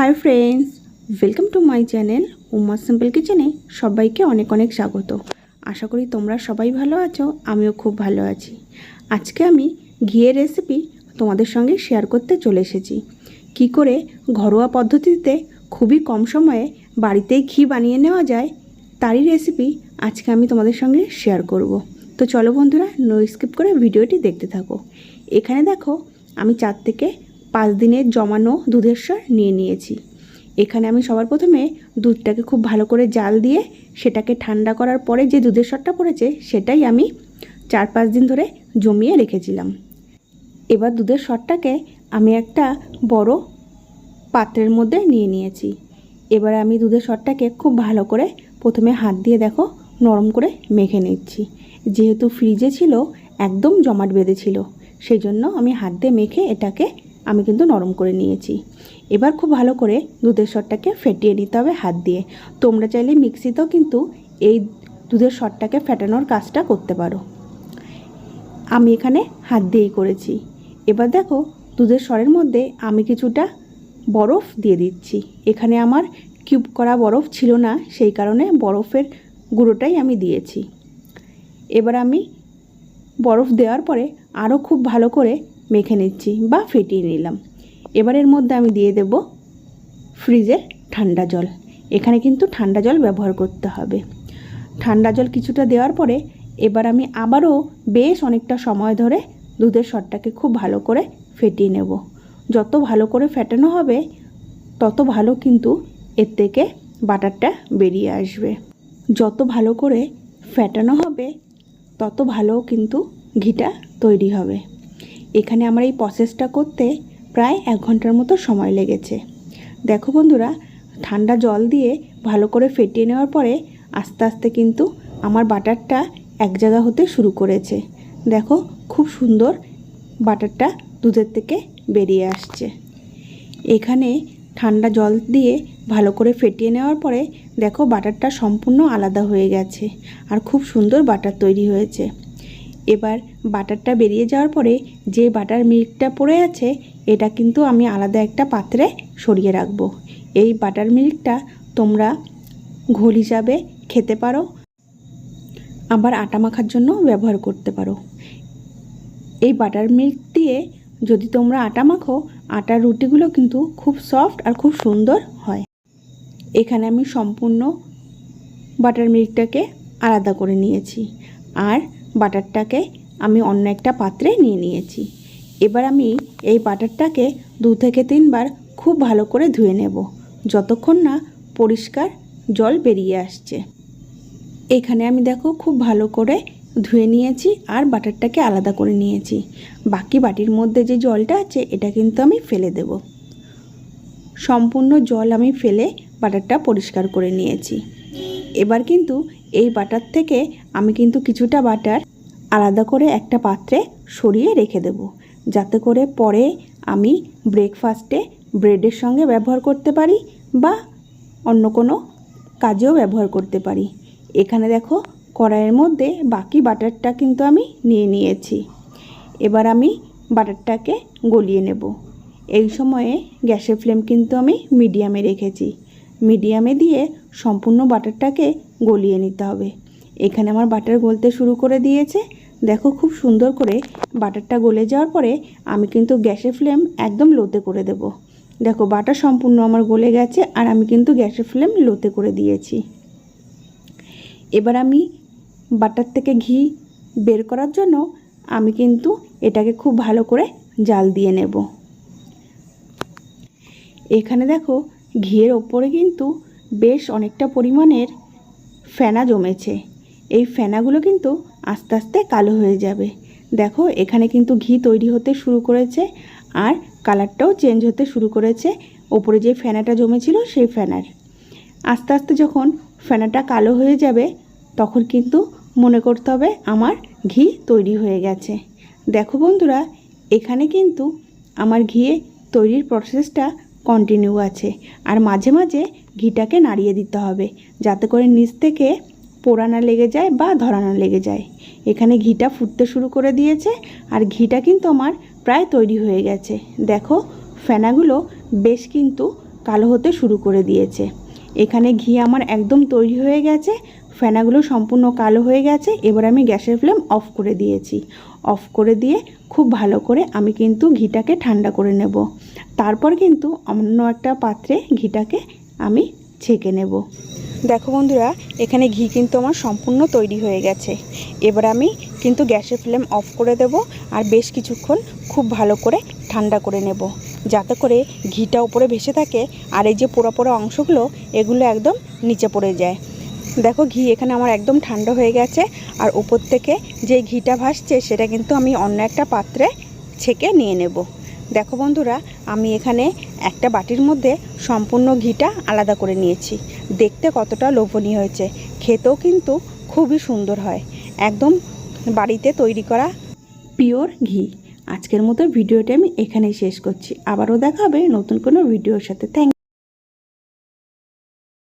Hi friends welcome to my channel Uma simple কিচেনে সবাইকে অনেক অনেক স্বাগত। আশা করি তোমরা সবাই ভালো আছো, আমিও খুব ভালো আছি। আজকে আমি ঘিয়ের রেসিপি তোমাদের সঙ্গে শেয়ার করতে চলে এসেছি। কি করে ঘরোয়া পদ্ধতিতে খুবই কম সময়ে বাড়িতেই ঘি বানিয়ে নেওয়া যায়, তারই রেসিপি আজকে আমি তোমাদের সঙ্গে শেয়ার করব। তো চলো বন্ধুরা নো স্কিপ করে ভিডিওটি দেখতে থাকো। এখানে দেখো, আমি চার থেকে পাঁচ দিনের জমানো দুধের স্বর নিয়ে নিয়েছি। এখানে আমি সবার প্রথমে দুধটাকে খুব ভালো করে জাল দিয়ে সেটাকে ঠান্ডা করার পরে যে দুধের স্বরটা পড়েছে সেটাই আমি চার পাঁচ দিন ধরে জমিয়ে রেখেছিলাম। এবার দুধের স্বরটাকে আমি একটা বড় পাত্রের মধ্যে নিয়ে নিয়েছি। এবার আমি দুধের স্বরটাকে খুব ভালো করে প্রথমে হাত দিয়ে দেখো নরম করে মেখে নিচ্ছি। যেহেতু ফ্রিজে ছিল, একদম জমাট বেঁধেছিল সেই জন্য আমি হাত দিয়ে মেখে এটাকে আমি কিন্তু নরম করে নিয়েছি। এবার খুব ভালো করে দুধের স্বরটাকে ফেটিয়ে নিতে হবে হাত দিয়ে। তোমরা চাইলে মিক্সিতেও কিন্তু এই দুধের স্বরটাকে ফেটানোর কাজটা করতে পারো। আমি এখানে হাত দিয়েই করেছি। এবার দেখো, দুধের স্বরের মধ্যে আমি কিছুটা বরফ দিয়ে দিচ্ছি। এখানে আমার কিউব করা বরফ ছিল না, সেই কারণে বরফের গুঁড়োটাই আমি দিয়েছি। এবার আমি বরফ দেওয়ার পরে আরও খুব ভালো করে মেখে নিচ্ছি বা ফেটিয়ে নিলাম। এবার এর মধ্যে আমি দিয়ে দেব ফ্রিজের ঠান্ডা জল। এখানে কিন্তু ঠান্ডা জল ব্যবহার করতে হবে। ঠান্ডা জল কিছুটা দেওয়ার পরে এবার আমি আবারও বেশ অনেকটা সময় ধরে দুধের স্বরটাকে খুব ভালো করে ফেটিয়ে নেব। যত ভালো করে ফেটানো হবে, তত ভালো কিন্তু এর থেকে বাটারটা বেরিয়ে আসবে। যত ভালো করে ফেটানো হবে, তত ভালো কিন্তু ঘিটা তৈরি হবে। এখানে আমার এই প্রসেসটা করতে প্রায় এক ঘণ্টার মতো সময় লেগেছে। দেখো বন্ধুরা, ঠান্ডা জল দিয়ে ভালো করে ফেটিয়ে নেওয়ার পরে আস্তে আস্তে কিন্তু আমার বাটারটা এক জায়গা হতে শুরু করেছে। দেখো, খুব সুন্দর বাটারটা দুধের থেকে বেরিয়ে আসছে। এখানে ঠান্ডা জল দিয়ে ভালো করে ফেটিয়ে নেওয়ার পরে দেখো, বাটারটা সম্পূর্ণ আলাদা হয়ে গেছে আর খুব সুন্দর বাটার তৈরি হয়েছে। এবার বাটারটা বেরিয়ে যাওয়ার পরে যে বাটার মিল্কটা পড়ে আছে, এটা কিন্তু আমি আলাদা একটা পাত্রে সরিয়ে রাখব। এই বাটার মিল্কটা তোমরা ঘোল হিসাবে খেতে পারো, আবার আটা মাখার জন্য ব্যবহার করতে পারো। এই বাটার মিল্ক দিয়ে যদি তোমরা আটা মাখো, আটার রুটিগুলো কিন্তু খুব সফট আর খুব সুন্দর হয়। এখানে আমি সম্পূর্ণ বাটার মিল্কটাকে আলাদা করে নিয়েছি। আর বাটারটাকে আমি অন্য একটা পাত্রে নিয়ে নিয়েছি। এবার আমি এই বাটারটাকে দু থেকে তিনবার খুব ভালো করে ধুয়ে নেব, যতক্ষণ না পরিষ্কার জল বেরিয়ে আসছে। এখানে আমি দেখো খুব ভালো করে ধুয়ে নিয়েছি আর বাটারটাকে আলাদা করে নিয়েছি। বাকি বাটির মধ্যে যে জলটা আছে, এটা কিন্তু আমি ফেলে দেব। সম্পূর্ণ জল আমি ফেলে বাটারটা পরিষ্কার করে নিয়েছি। এবার কিন্তু এই বাটার থেকে আমি কিন্তু কিছুটা বাটার আলাদা করে একটা পাত্রে সরিয়ে রেখে দেব। যাতে করে পরে আমি ব্রেকফাস্টে ব্রেডের সঙ্গে ব্যবহার করতে পারি বা অন্য কোনো কাজেও ব্যবহার করতে পারি। এখানে দেখো কড়াইয়ের মধ্যে বাকি বাটারটা কিন্তু আমি নিয়ে নিয়েছি। এবার আমি বাটারটাকে গলিয়ে নেব। এই সময়ে গ্যাসের ফ্লেম কিন্তু আমি মিডিয়ামে রেখেছি। মিডিয়ামে দিয়ে সম্পূর্ণ বাটারটাকে গলিয়ে নিতে হবে। এখানে আমার বাটার গলতে শুরু করে দিয়েছে। দেখো খুব সুন্দর করে বাটারটা গলে যাওয়ার পরে আমি কিন্তু গ্যাসের ফ্লেম একদম লোতে করে দেব। দেখো বাটার সম্পূর্ণ আমার গলে গেছে আর আমি কিন্তু গ্যাসের ফ্লেম লোতে করে দিয়েছি। এবার আমি বাটার থেকে ঘি বের করার জন্য আমি কিন্তু এটাকে খুব ভালো করে জাল দিয়ে নেব। এখানে দেখো ঘিয়ের ওপরে কিন্তু বেশ অনেকটা পরিমাণের ফেনা জমেছে। এই ফেনাগুলো কিন্তু আস্তে আস্তে কালো হয়ে যাবে। দেখো, এখানে কিন্তু ঘি তৈরি হতে শুরু করেছে আর কালারটাও চেঞ্জ হতে শুরু করেছে। ওপরে যে ফেনাটা জমেছিল সেই ফেনার। আস্তে আস্তে যখন ফেনাটা কালো হয়ে যাবে, তখন কিন্তু মনে করতে হবে আমার ঘি তৈরি হয়ে গেছে। দেখো বন্ধুরা, এখানে কিন্তু আমার ঘিয়ে তৈরির প্রসেসটা কন্টিনিউ আছে। আর মাঝে মাঝে ঘিটাকে নাড়িয়ে দিতে হবে, যাতে করে নিচ থেকে পোড়া না লেগে যায় বা ধরা না লেগে যায়। এখানে ঘিটা ফুটতে শুরু করে দিয়েছে, আর ঘিটা কিন্তু আমার প্রায় তৈরি হয়ে গেছে। দেখো, ফেনাগুলো বেশ কিন্তু কালো হতে শুরু করে দিয়েছে। এখানে ঘি আমার একদম তৈরি হয়ে গেছে ফেনাগুলো সম্পূর্ণ কালো হয়ে গেছে, এবার আমি গ্যাসের ফ্লেম অফ করে দিয়েছি। অফ করে দিয়ে খুব ভালো করে আমি কিন্তু ঘিটাকে ঠান্ডা করে নেব। তারপর কিন্তু অন্য একটা পাত্রে ঘিটাকে আমি ছেঁকে নেব। দেখো বন্ধুরা, এখানে ঘি কিন্তু আমার সম্পূর্ণ তৈরি হয়ে গেছে। এবার আমি কিন্তু গ্যাসের ফ্লেম অফ করে দেব আর বেশ কিছুক্ষণ খুব ভালো করে ঠান্ডা করে নেব। যাতে করে ঘিটা উপরে ভেসে থাকে আর এই যে পোড়া পোড়া অংশগুলো, এগুলো একদম নিচে পড়ে যায়। দেখো ঘি এখানে আমার একদম ঠান্ডা হয়ে গেছে, আর উপর থেকে যে ঘিটা ভাসছে সেটা কিন্তু আমি অন্য একটা পাত্রে ছেঁকে নিয়ে নেব। দেখো বন্ধুরা, আমি এখানে একটা বাটির মধ্যে সম্পূর্ণ ঘিটা আলাদা করে নিয়েছি। দেখতে কতটা লোভনীয় হয়েছে, খেতেও কিন্তু খুবই সুন্দর হয়। একদম বাড়িতে তৈরি করা পিওর ঘি। আজকের মতো ভিডিওটি আমি এখানেই শেষ করছি। আবারও দেখা হবে নতুন কোনো ভিডিওর সাথে। থ্যাংক